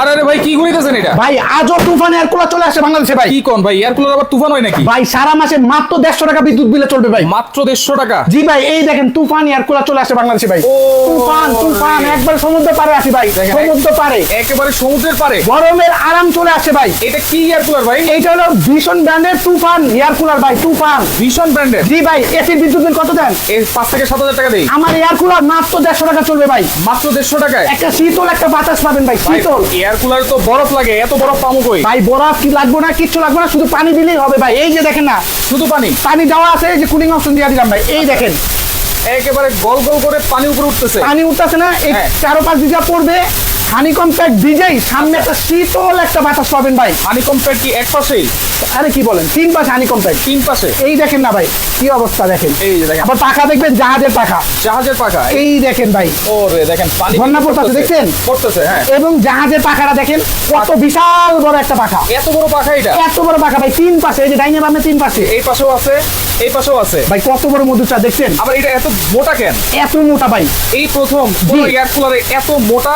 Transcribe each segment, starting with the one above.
আরে আরে ভাই কি করিতেছেন এটা? ভাই আজও তুফান এয়ার কুলার চলে আসে বাংলাদেশে ভাই। কি কোন ভাই? এয়ার কুলার আবার তুফান হয় নাকি? ভাই সারা মাসে মাত্র দেড়শো টাকা বিদ্যুৎ বিলে চলবে ভাই। মাত্র দেড়শো টাকা? জি ভাই এই দেখেন তুফান এয়ার কুলার চলে আসে বাংলাদেশে ভাই। তুফান তুফান একবার সমুদ্র পারে আসি ভাই। সমুদ্র পারে একেবারে সমুদ্রের পারে গরমের আরাম চলে আসে ভাই। এটা কি এয়ার কুলার ভাই? এইটা হলো ভীষণ ব্র্যান্ডের তুফান এয়ার কুলার ভাই তুফান। ভীষণ ব্র্যান্ডের জি ভাই এসির বিদ্যুৎ বিল কত দেন? এই পাঁচ থেকে সাত হাজার টাকা দেই। আমার এয়ার কুলার মাত্র দেড়শো টাকা চলবে ভাই। মাত্র দেড়শো টাকায়? একটা শীতল একটা বাতাস পাবেন ভাই শীতল। এয়ার কুলার তো বরফ লাগে এত বরফ পামু কই? ভাই বরফ কি লাগবে না কিচ্ছু লাগবে না শুধু পানি দিলেই হবে ভাই। এই যে দেখেন না শুধু পানি? পানি দেওয়া আছে এই যে কুলিং অপশন দিয়ে দিলাম ভাই। এই দেখেন। একেবারে গল গল করে পানি উপরে উঠতেছে। পানি উঠতেছে না এই হ্যাঁ। চারো পাঁচ দিঘা পড়বে হানি কম্প্যাক্ট ভিজেই সামনে একটা শীতল একটা বাতাস পাবেন ভাই। হানি কম্পেয়ার কি এক পাশেই আরে কি বলেন? তিন পাশে হানি কম্প্যাক্ট তিন পাশে। এই দেখেন না ভাই কি অবস্থা দেখেন। এই যে দেখেন। আবার পাখা দেখবেন জাহাজের পাখা। জাহাজের পাখা এই দেখেন ভাই। ও দেখেন পানি ঝর্ণা পড়তেছে, দেখছেন? পড়তেছে হ্যাঁ। এবং জাহাজের পাখাটা দেখেন কত বিশাল বড় একটা পাখা। এত বড় পাখা এটা? এত বড় পাখা ভাই তিন পাশে এই যে ডাইনে বামে তিন পাশে। এই পাশেও আছে এই পাশেও আছে। ভাই কত বড় মধুচা দেখছেন? আবার এটা এত মোটা কেন? এত মোটা ভাই। এই প্রথম জি। এয়ার কুলারে এত মোটা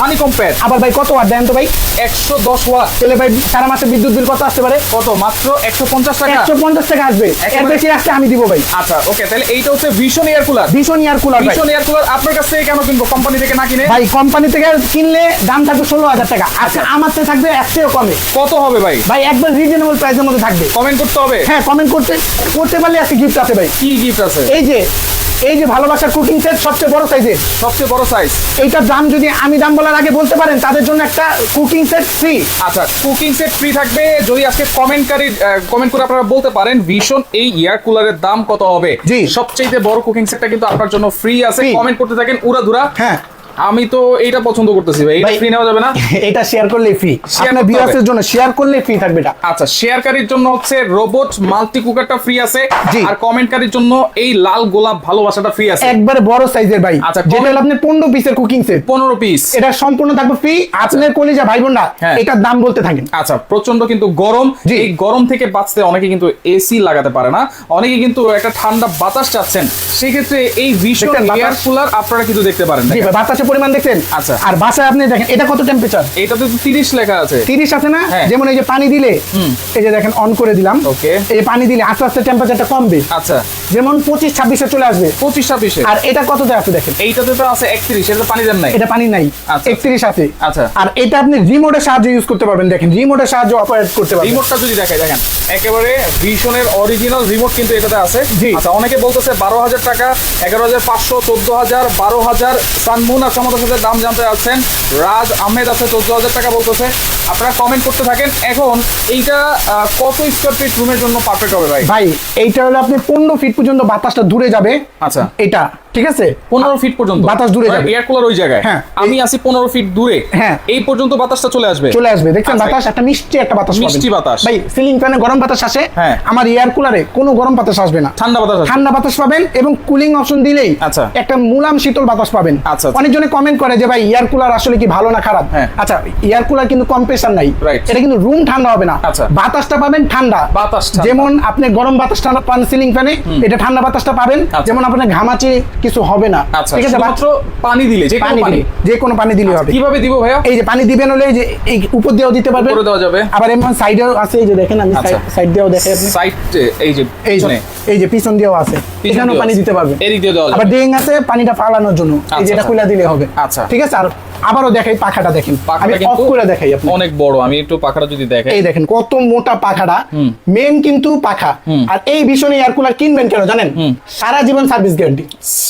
হানি কম্পেয়ার আবার ভাই কত ওয়াট দেন তো ভাই? একশো দশ ওয়াট তাহলে ভাই সারা মাসে বিদ্যুৎ বিল কত আসতে পারে? কত মাত্র একশো পঞ্চাশ টাকা? একশো পঞ্চাশ টাকা আসবে। এর বেশি আসতে আমি দিব ভাই। আচ্ছা ওকে তাহলে এইটা হচ্ছে ভীষণ এয়ার কুলার ভীষণ এয়ার কুলার ভাই। এয়ার কুলার আপনার কাছ থেকে কেন কিনবো? কোম্পানি থেকে না কিনে? ভাই কোম্পানি থেকে কিনলে দাম থাকবে ষোলো হাজার টাকা। আচ্ছা। আমার থেকে থাকবে এক চেয়েও কমে। কত হবে ভাই? ভাই একবার রিজনেবল প্রাইসের মধ্যে থাকবে। কমেন্ট করতে হবে? হ্যাঁ কমেন্ট করতে করতে পারলে একটা গিফট আছে ভাই। কি গিফট আছে? এই যে এই যে ভালোবাসার কুকিং সেট সবচেয়ে বড় সাইজের সবচেয়ে বড় সাইজ এইটার দাম যদি আমি দাম বলার আগে বলতে পারেন তাদের জন্য একটা কুকিং সেট ফ্রি আচ্ছা কুকিং সেট ফ্রি থাকবে। যদি আজকে কমেন্টকারী কমেন্ট করে আপনারা বলতে পারেন ভীষণ এই এয়ার কুলারের দাম কত হবে? জি। সবচেয়ে বড় কুকিং সেটটা কিন্তু আপনার জন্য ফ্রি আছে। কমেন্ট করতে থাকেন উড়াধুরা। হ্যাঁ। আমি তো এইটা পছন্দ করতেছি ভাই এটা ফ্রি নেওয়া যাবে না? এটা শেয়ার করলেই ফ্রি আপনার ভিউয়ার্সের জন্য শেয়ার করলে ফ্রি থাকবে এটা। আচ্ছা শেয়ারকারীর জন্য হচ্ছে রোবট মাল্টি কুকারটা ফ্রি আছে। আর কমেন্টকারীর জন্য এই লাল গোলাপ ভালোবাসাটা ফ্রি আছে। একবারে বড় সাইজের ভাই। আচ্ছা, যেটা হলো আপনি পনেরো পিসের কুকিং সেট পনেরো পিস এটা সম্পূর্ণ থাকবে ফ্রি আপনার কলিজা ভাই বোনরা হ্যাঁ। এটার দাম বলতে থাকেন। আচ্ছা প্রচণ্ড কিন্তু গরম। এই গরম থেকে বাঁচতে অনেকে কিন্তু এসি লাগাতে পারে না। অনেকে কিন্তু একটা ঠান্ডা বাতাস চাচ্ছেন। সেক্ষেত্রে এই ভীষণ এয়ার কুলার আপনারা কিন্তু দেখতে পারেন। বাতাসের পরিমাণ দেখছেন? আচ্ছা। আর বাসায় আপনি দেখেন এটা কত টেম্পারেচার এটা তো তিরিশ লেখা আছে। তিরিশ আছে না? হ্যাঁ। যেমন এই যে পানি দিলে এই যে দেখেন অন করে দিলাম। ওকে এই পানি দিলে আস্তে আস্তে টেম্পারেচারটা কমবে। আচ্ছা। যেমন পঁচিশ ছাব্বিশে চলে আসবে। পঁচিশ ছাব্বিশে? আর এটা কততে আছে দেখেন? এইটাতে তো আছে একত্রিশ এটা পানি দেন নাই। এটা পানি নাই। আচ্ছা। একত্রিশ আছে। আচ্ছা। আর এটা আপনি রিমোটের সাহায্যে ইউজ করতে পারবেন দেখেন। রিমোটের সাহায্যে অপারেট করতে পারবেন। রিমোটটা যদি দেখাই দেখেন। একেবারে ভীষণের অরিজিনাল রিমোট কিন্তু এটাতে আছে। জি। আচ্ছা অনেকে বলতেছে বারো হাজার টাকা এগারো হাজার পাঁচশো চোদ্দ হাজার বারো হাজার। সানমুন আছে আমাদের সাথে দাম জানতে আছেন রাজ আহমেদ আছে চোদ্দ হাজার টাকা বলতেছে। আপনারা কমেন্ট করতে থাকেন। এখন এইটা কত স্কোয়ার ফিট রুমের জন্য পারফেক্ট হবে ভাই? ভাই এইটা হলো আপনি পনেরো ফিট পর্যন্ত বাতাসটা দূরে যাবে। আচ্ছা। এটা। ঠিক আছে পনেরো ফিট পর্যন্ত বাতাস দূরে যাবে। এয়ার কুলার ওই জায়গায় হ্যাঁ। আমি আছি পনেরো ফিট দূরে হ্যাঁ। এই পর্যন্ত বাতাসটা চলে আসবে চলে আসবে দেখছেন আচ্ছা। বাতাস একটা মিষ্টি একটা বাতাস মিষ্টি বাতাস। ভাই সিলিং ফ্যানে গরম বাতাস আসে হ্যাঁ। আমার এয়ার কুলারে কোনো গরম বাতাস আসবে না ঠান্ডা বাতাস ঠান্ডা বাতাস পাবেন এবং কুলিং অপশন দিলেই আচ্ছা। একটা মুলাম শীতল বাতাস পাবেন আচ্ছা, আচ্ছা। অনেকজনে কমেন্ট করে যে ভাই এয়ার কুলার আসলে কি ভালো না খারাপ হ্যাঁ। আচ্ছা এয়ার কুলার কিন্তু কম্প্রেসার নাই. এটা কিন্তু রুম ঠান্ডা হবে না আচ্ছা। বাতাসটা পাবেন ঠান্ডা বাতাস যেমন আপনি গরম বাতাস ঠান্ডা পান সিলিং ফ্যানে এটা ঠান্ডা বাতাসটা পাবেন আচ্ছা। যেমন আপনার ঘামাচি কিছু হবে না। আচ্ছা ঠিক আছে মাত্র পানি দিলে যে পানি দিলে যে কোনো পানি দিলে হবে। কীভাবে দিব ভাইয়া? এই যে পানি দিবেন হলে যে এই উপর দিয়েও দিতে পারবে উপরে দেওয়া যাবে। আবার এমন সাইডেও আছে এই যে দেখেন আমি আচ্ছা। সাইড দিয়েও দেখে আপনি। সাইড এই যে এই যে এই যে পিছন দিয়েও আছে। এখানেও পানি দিতে পারবে এদিক দিয়ে দেওয়া যাবে। আবার ডিং আছে পানিটা ফালানোর জন্য। এই আচ্ছা, যে এটা আচ্ছা। খুলে দিলে হবে। আচ্ছা। ঠিক আছে আর আবারও দেখাই পাখাটা দেখেন। পাখাটা আমি অফ করে দেখাই আপনি অনেক বড় আমি একটু পাখাটা যদি দেখাই। এই দেখেন কত মোটা পাখাটা। মেন কিন্তু পাখা। আর এই ভীষণ এয়ার কুলার কিনবেন কেন জানেন? সারা জীবন সার্ভিস গ্যারান্টি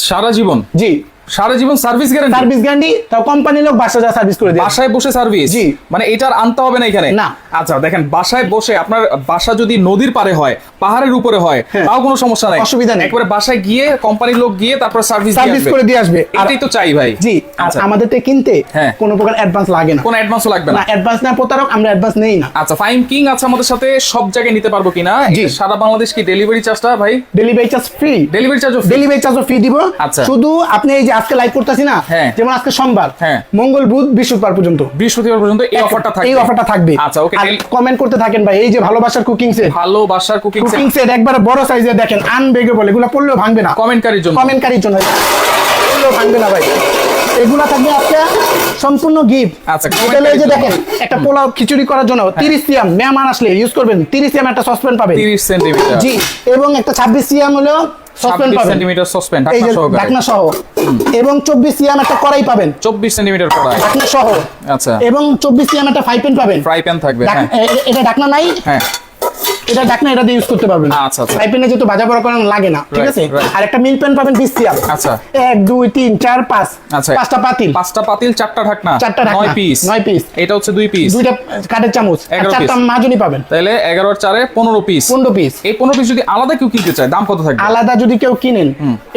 সারা জীবন? জি। সারা জীবন সার্ভিস গ্যারান্টি সার্ভিস গ্যারান্টি তাও কোম্পানি লোক বাসা যা সার্ভিস করে দেয় বাসায় বসে সার্ভিস জি। মানে এটার আনতে হবে না এখানে? না। আচ্ছা দেখেন বাসায় বসে আপনার বাসা যদি নদীর পারে হয় পাহাড়ের উপরে হয় হ্যাঁ। তাও কোনো সমস্যা নাই। অসুবিধা নেই। একবারে বাসায় গিয়ে কোম্পানির লোক গিয়ে তারপর সার্ভিস সার্ভিস করে দিয়ে আসবে। এটাই তো চাই ভাই। জি আচ্ছা। কিনতে হ্যাঁ। কোনো প্রকার অ্যাডভান্স লাগে না। কোনো অ্যাডভান্সও লাগবে না। অ্যাডভান্স না প্রতারক আমরা অ্যাডভান্স নেই না। আচ্ছা ফাইম কিং আছে আমাদের সাথে সব জায়গায় নিতে পারব কিনা? জি। সারা বাংলাদেশ কি ডেলিভারি চার্জটা ভাই? ডেলিভারি চার্জ ফ্রি ডেলিভারি চার্জও ডেলিভারি চার্জও ফ্রি দিব। আচ্ছা। শুধু আপনি এই যে আজকে লাইভ করতেছি না হ্যাঁ। যেমন আজকে সোমবার হ্যাঁ। মঙ্গল বুধ বৃহস্পতিবার পর্যন্ত। বৃহস্পতিবার পর্যন্ত এই অফারটা থাকবে। এই অফারটা থাকবে। আচ্ছা ওকে কমেন্ট করতে থাকেন ভাই এই যে ভালোবাসার কুকিং সেট ভালোবাসার কুকিং কুকিং সেট একবার বড় সাইজে দেখেন আনবেগে বলে এগুলো পড়লেও ভাঙবে না। কমেন্টকারীর জন্য। কমেন্টকারীর জন্য। পড়লেও ভাঙবে না ভাই। এগুলা থাকবে আজকে সম্পূর্ণ গিফট আচ্ছা, হোটেলে যে দেখেন একটা পোলাও খিচুড়ি করার জন্য হ্যাঁ। তিরিশ সিএম মেহমান আসলে ইউজ করবেন তিরিশ সিএম একটা সসপ্যান পাবেন। তিরিশ সেন্টিমিটার জি এবং একটা ছাব্বিশ সিএম হলো সসপ্যান পাবেন। সেন্টিমিটার সসপেন ঢাকনা সহকারে ঢাকনা সহ। এবং চব্বিশ সিএম একটা কড়াই পাবেন। চব্বিশ সেন্টিমিটার কড়াই। ঢাকনা সহ। আচ্ছা। এবং চব্বিশ সিএম একটা ফ্রাই প্যান পাবেন। ফ্রাই প্যান থাকবে হ্যাঁ। এটা ঢাকনা নাই। হ্যাঁ। এটা ঢাকনা এটা দিয়ে ইউজ করতে পারবেন। আচ্ছা, আচ্ছা। ফ্রাই প্যানে যেহেতু ভাজা পড়া করানো লাগে না ঠিক আছে? আর একটা মিল প্যান পাবেন সিএম আচ্ছা। এক দুই তিন চার পাঁচ। আচ্ছা। পাঁচটা পাতিল। পাঁচটা পাতিল চারটা ঢাকনা? চারটা ঢাকনা, নয় পিস নয় piece। এটা হচ্ছে দুই পিস দুইটা কাঠের চামচ। চারটা। মাজনি পাবেন। তাহলে এগারো আর চারে পনেরো পিস পনেরো পিস এই পনেরো পিস যদি আলাদা কেউ কিনতে চায় দাম কত থাকবে? আলাদা যদি কেউ কিনেন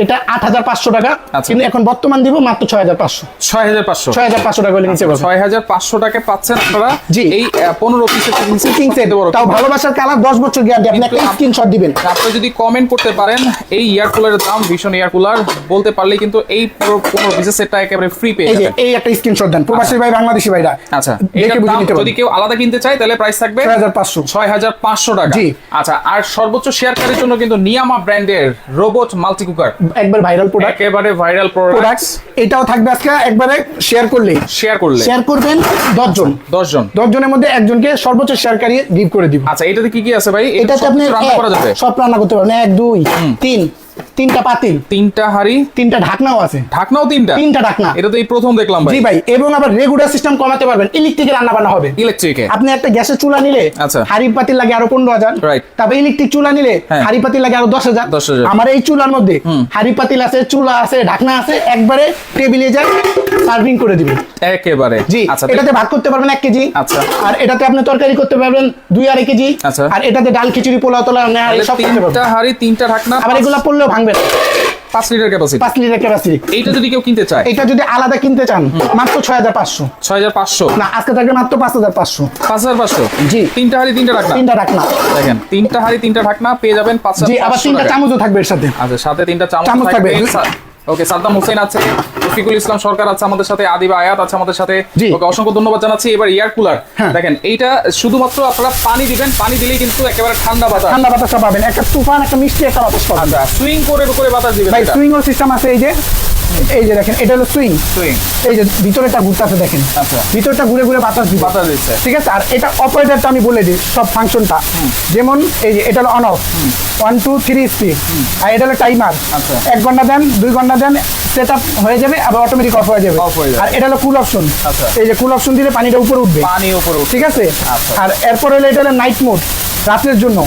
এটা আট হাজার পাঁচশো টাকা। আচ্ছা। কিন্তু এখন বর্তমান দিব মাত্র ছয় হাজার পাঁচশো। ছয় হাজার পাঁচশো। ছয় হাজার পাঁচশো টাকা হলে নিচে পাবেন ছয় হাজার পাঁচশো টাকা পাচ্ছেন আপনারা জি। এই পনেরো পিসের কিং সেট তাও ভালোবাসার কালার দশ বছর গ্যারান্টি আপনি একটা স্ক্রিনশট দিবেন। আপনি যদি কমেন্ট করতে পারেন এই এয়ার কুলারের দাম ভীষণ এয়ার কুলার বলতে পারলে কিন্তু এই পুরো পনেরো পিসের সেটটা একেবারে ফ্রি পেয়ে যাবেন। এই একটা স্ক্রিনশট দেন প্রবাসী ভাই বাংলাদেশি ভাইরা। আচ্ছা দেখে বুঝে নিতে যদি কেউ আলাদা কিনতে চায় তাহলে প্রাইস থাকবে ছয় হাজার পাঁচশো। ছয় হাজার পাঁচশো টাকা। জি। আচ্ছা আর সর্বোচ্চ শেয়ারকারীর জন্য কিন্তু নিয়ামা ব্র্যান্ডের রোবট মাল্টি কুকার একবার ভাইরাল প্রোডাক্ট একেবারে ভাইরাল প্রোডাক্ট এটাও থাকবে আজকে একবারে শেয়ার করলে শেয়ার করলে। শেয়ার করবেন দশজন। দশ জন দশ জনের মধ্যে একজনকে সর্বোচ্চ শেয়ারকারী গিফট করে দিব। আচ্ছা এটাতে কি কি আছে ভাই এটা এটাতে আপনি রান্না এক, করা যাবে। সব রান্না করতে পারবেন। এক দুই তিন। তিনটা পাতিল। তিনটা হাড়ি? তিনটা ঢাকনাও আছে। ঢাকনাও তিনটা? তিনটা ঢাকনা। এটা তো এই প্রথম দেখলাম ভাই। জি ভাই এবং আবার রেগুলার সিস্টেম কমাতে পারবেন। ইলেকট্রিকে রান্না বান্না হবে। ইলেকট্রিকে আপনি একটা গ্যাসের চুলা নিলে আচ্ছা। হাড়ি পাতিল লাগে আরও পনেরো হাজার। Right. তারপর ইলেকট্রিক চুলা নিলে হ্যাঁ। হাড়ি পাতিল লাগে আরও দশ হাজার। 10,000 আমার এই চুলার মধ্যে হাড়ি পাতিল আছে চুলা আছে ঢাকনা আছে একবারে টেবিলে যায় সার্ভিং করে দিবেন। একেবারে। জি আচ্ছা এটাতে ভাত করতে পারবেন এক কেজি। আচ্ছা। আর এটাতে আপনি তরকারি করতে পারবেন দুই আড়াই কেজি। আচ্ছা। আর এটাতে ডাল খিচুড়ি পোলাও তোলা তাহলে সব করতে পারবেন। তিনটা হাড়ি তিনটা ঢাকনা আবার এগুলা পড়লেও ভাঙবে না। পাঁচ লিটার ক্যাপাসিটি পাঁচ লিটার ক্যাপাসিটি এইটা যদি কেউ কিনতে চায়? এটা যদি আলাদা কিনতে চান মাত্র ছয় হাজার পাঁচশো। ছয় হাজার পাঁচশো? না আজকে থাকবে মাত্র পাঁচ হাজার পাঁচশো। পাঁচ হাজার পাঁচশো? জি। তিনটা হাড়ি তিনটা ঢাকনা? তিনটা ঢাকনা। দেখেন তিনটা হাড়ি তিনটা ঢাকনা পেয়ে যাবেন পাঁচ জি হাজার আবার তিনটা। চামচও থাকবে এর সাথে। আচ্ছা সাথে তিনটা চামচ থাকবে। ওকে সাদ্দাম হোসেন আছে রফিকুল ইসলাম সরকার আছে আমাদের সাথে আদিবা আয়াত আছে আমাদের সাথে। ওকে অসংখ্য ধন্যবাদ জানাচ্ছি। এবার এয়ার কুলার হ্যাঁ। দেখেন এইটা শুধুমাত্র আপনারা পানি দিবেন পানি দিলেই কিন্তু একেবারে ঠান্ডা বাতাস। ঠান্ডা বাতাস পাবেন। একটা তুফান একটা মিষ্টি একটা বাতাস পাবেন। সুইং করে করে বাতাস দিবেন ভাই সুইং সুইং সিস্টেম আছে এই যে। এই যে দেখেন এটা হলো সুইং সুইং এই যে ভিতরেটা ঘুরতেছে দেখেন। আচ্ছা। ভিতরটা ঘুরে ঘুরে বাতাস দিবে। বাতাস দিচ্ছে। ঠিক আছে? আর এটা অপারেটরটা আমি বলে দিই সব ফাংশনটা যেমন এই যে এটা হলো on off one two three speed আর এটা হলো টাইমার আচ্ছা। এক ঘণ্টা দেন দুই ঘণ্টা দেন সেট আপ হয়ে যাবে আবার অটোমেটিক অফ হয়ে যাবে। হয়ে যাবে। আর এটা হলো কুল অপশন আচ্ছা। এই যে কুল অপশন দিলে পানিটা উপরে উঠবে। পানি উপরে ঠিক আছে? আচ্ছা। আর এরপর হলো এটা হলো নাইট মোড রাতের জন্য।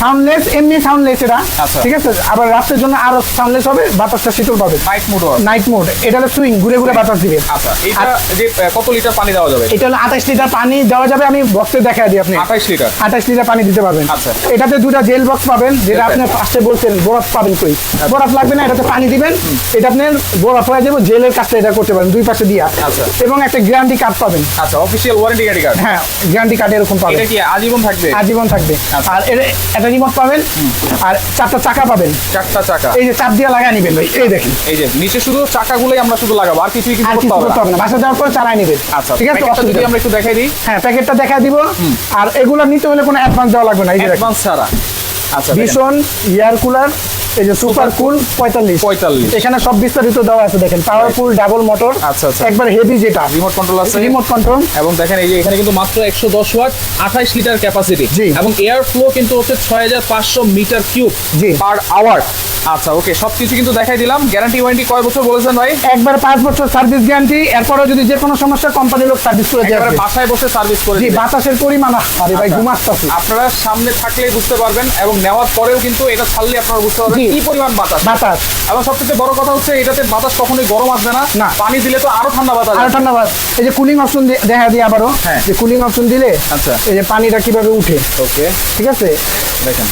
সাউন্ডলেস এমনি সাউন্ডলেস এটা আচ্ছা। ঠিক আছে? আবার রাতের জন্য আরও সাউন্ডলেস হবে বাতাসটা শীতল পাবে। নাইট মোড নাইট মোড এটা হলো সুইং ঘুরে ঘুরে বাতাস দিবে। আচ্ছা এটা যে কত লিটার পানি দেওয়া যাবে? এটা হলো আঠাশ লিটার পানি দেওয়া যাবে আমি বক্সে দেখা দিই আপনি। আঠাইশ লিটার আঠাশ লিটার পানি দিতে পারবেন। আচ্ছা। এটাতে দুটা জেল বক্স পাবেন যেটা আপনি ফার্স্টে বলছেন বরফ পাবেন কই? বরফ লাগবে না এটাতে পানি দিবেন। এটা আপনার বরফ হয়ে যাবে জেলের কাজটা এটা করতে পারেন দুই পাশে দিয়া। আচ্ছা। এবং একটা গ্যারান্টি কার্ড পাবেন। আচ্ছা অফিসিয়াল ওয়ারেন্টি কার্ড হ্যাঁ গ্যারান্টি কার্ড এরকম পাবেন। এটা কি আজীবন থাকবে? আজীবন থাকবে। আচ্ছা। আর এর একটা রিমোট পাবেন আর চারটা চাকা পাবেন। চারটা চাকা। এই যে চাপ দিয়ে লাগা নিবেন ভাই এই দেখেন। এই যে নিচে শুধু চাকাগুলোই আমরা শুধু লাগাবো আর কিছুই কিছু করতে হবে না। বাসা যাওয়ার পর চালাই নেবেন। আচ্ছা ঠিক আছে যদি আমরা একটু দেখাই দিই। হ্যাঁ প্যাকেটটা দেখা দিব। আর এগুলো নিতে হলে কোনো অ্যাডভান্স দেওয়া লাগবে না এই যে অ্যাডভান্স ছাড়া। আচ্ছা ভীষণ এয়ার কুলার এই যে সুপার কুল পঁয়তাল্লিশ 45 এখানে সব বিস্তারিত দেওয়া আছে দেখেন পাওয়ারফুল ডাবল মোটর আচ্ছা, আচ্ছা। একবার হেভি যেটা রিমোট কন্ট্রোল আছে রিমোট কন্ট্রোল এবং দেখেন এই যে এখানে কিন্তু মাত্র একশো দশ ওয়াট আঠাইশ লিটার ক্যাপাসিটি। এবং এয়ার ফ্লো কিন্তু হচ্ছে ছয় হাজার পাঁচশো মিটার কিউব। পার আওয়ার আচ্ছা ওকে সবকিছু কিন্তু দেখাই দিলাম গ্যারান্টি ওয়ারেন্টি কয় বছর বলেছেন ভাই একবার পাঁচ বছর সার্ভিস গ্যারান্টি এরপরও যদি যে কোনো সমস্যা কোম্পানি লোক সার্ভিস করে দেবে বাসায় বসে সার্ভিস করে দিবে। বাতাসের পরিমাণ আরে ভাই আচ্ছা। ঘুমাস্তাছি আপনারা সামনে থাকলেই বুঝতে পারবেন এবং নেওয়ার পরেও কিন্তু এটা ছাড়লে আপনারা বুঝতে পারবেন। কি? পরিমাণ বাতাস? বাতাস। এবং সবচেয়ে বড় কথা হচ্ছে এটাতে বাতাস কখনোই গরম আসবে না। না। পানি দিলে তো আরও ঠান্ডা বাতাস আর। ঠান্ডা এই যে কুলিং অপশন দেখা দিই আবারও। হ্যাঁ। যে কুলিং অপশন দিলে আচ্ছা। এই যে পানিটা কীভাবে উঠে? ওকে ঠিক আছে? দেখেন।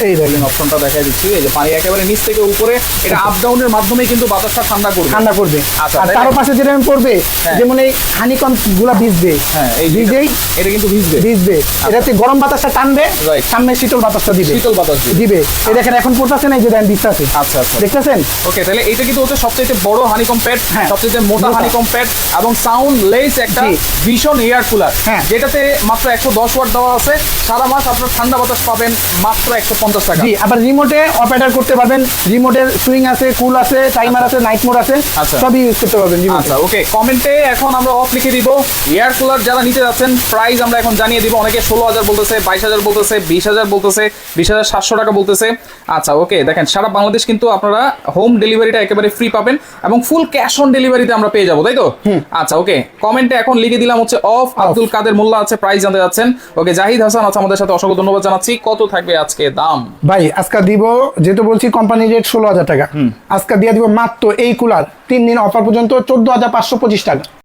এই দেখেন অপশনটা দেখাই দিচ্ছি। এই যে পানি একেবারে নিচ থেকে উপরে এটা আপ ডাউনের মাধ্যমে কিন্তু বাতাসটা ঠান্ডা করবে। ঠান্ডা করবে। আচ্ছা, আর তারও পাশে যেটা পড়বে হ্যাঁ। যেমন এই হানিকমগুলা ভিজবে। হ্যাঁ এই ভিজেই এটা- কিন্তু ভিজবে। ভিজবে। এটাতে গরম বাতাসটা টানবে. সামনে শীতল বাতাসটা দিবে। শীতল বাতাস দিবে। এই দেখেন এখন পড়তেছে না এই যে দেন দিচ্ছে আচ্ছা আচ্ছা। দেখতেছেন? ওকে তাহলে এটা কিন্তু হচ্ছে সবচেয়ে বড় হানিকম প্যাড হ্যাঁ। সবচেয়ে মোটা মোটা। হানিকম প্যাড এবং সাউন্ড লেস একটা ভীষণ এয়ার কুলার হ্যাঁ। যেটাতে মাত্র একশো দশ ওয়াট দেওয়া আছে। সারা মাস আপনার ঠান্ডা বাতাস পাবেন মাত্র একশো পঞ্চাশ টাকা। জি আবার রিমোটে অপারেটর করতে পারবেন। রিমোটের সুইং আছে কুল আছে টাইমার আছে নাইট মোড আছে আচ্ছা। সবই ইউজ করতে পারবেন আচ্ছা ওকে কমেন্টে এখন আমরা অফ লিখে দিব। এয়ার কুলার যারা নিতে যাচ্ছেন প্রাইস আমরা এখন জানিয়ে দিব। অনেকে ষোলো হাজার বলতেছে বাইশ হাজার বলতেছে বিশ হাজার বলতেছে বিশ হাজার সাতশো টাকা বলতেছে। আচ্ছা ওকে দেখেন সারা বাংলাদেশ কিন্তু আপনারা হোম ডেলিভারিটা একেবারে ফ্রি পাবেন এবং ফুল ক্যাশ অন ডেলিভারিতে আমরা পেয়ে যাব তাই তো? আচ্ছা ওকে কমেন্টে এখন লিখে দিলাম হচ্ছে অফ আব্দুল কাদের মোল্লা আছে প্রাইস জানতে যাচ্ছেন। ওকে জাহিদ হাসান আছে আমাদের সাথে অসংখ্য ধন্যবাদ জানাচ্ছি। কত থাকবে আজকে দাম। ভাই আজকে দিব যেহেতু বলছি কোম্পানি রেট ষোলো হাজার টাকা আজকে দিয়ে দিব মাত্র এই কুলার তিন দিন অফার পর্যন্ত চোদ্দ হাজার পাঁচশো পঁচিশ টাকা।